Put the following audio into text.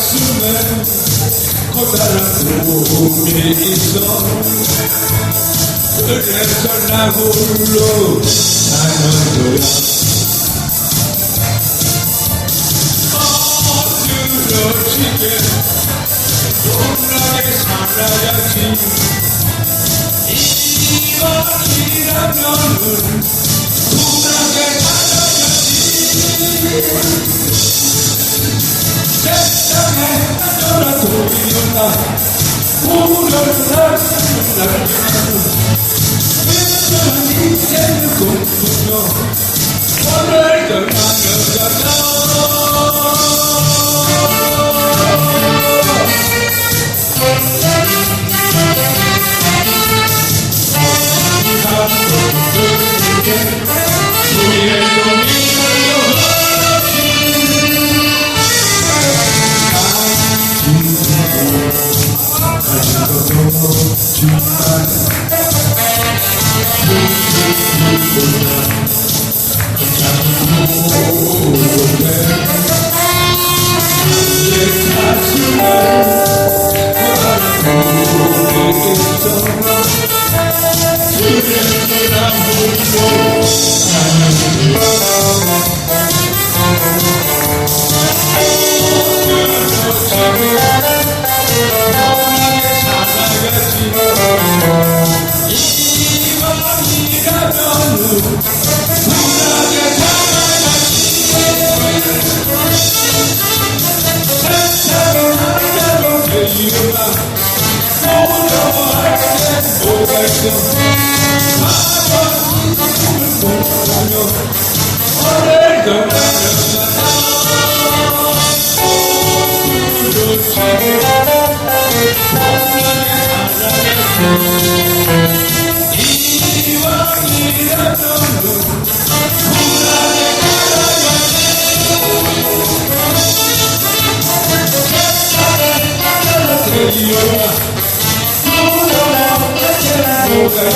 가슴에 커다란 꿈이 있어 그래서 나 홀로 사는 거야 어드러지게 동락에 살아야지 이왕이라면은 başına Umur ölsem sen Benim ölüm sen Oh, 하더라도 일어나 우려를 하는 인생을 꿈꾸며 오늘 결망 을아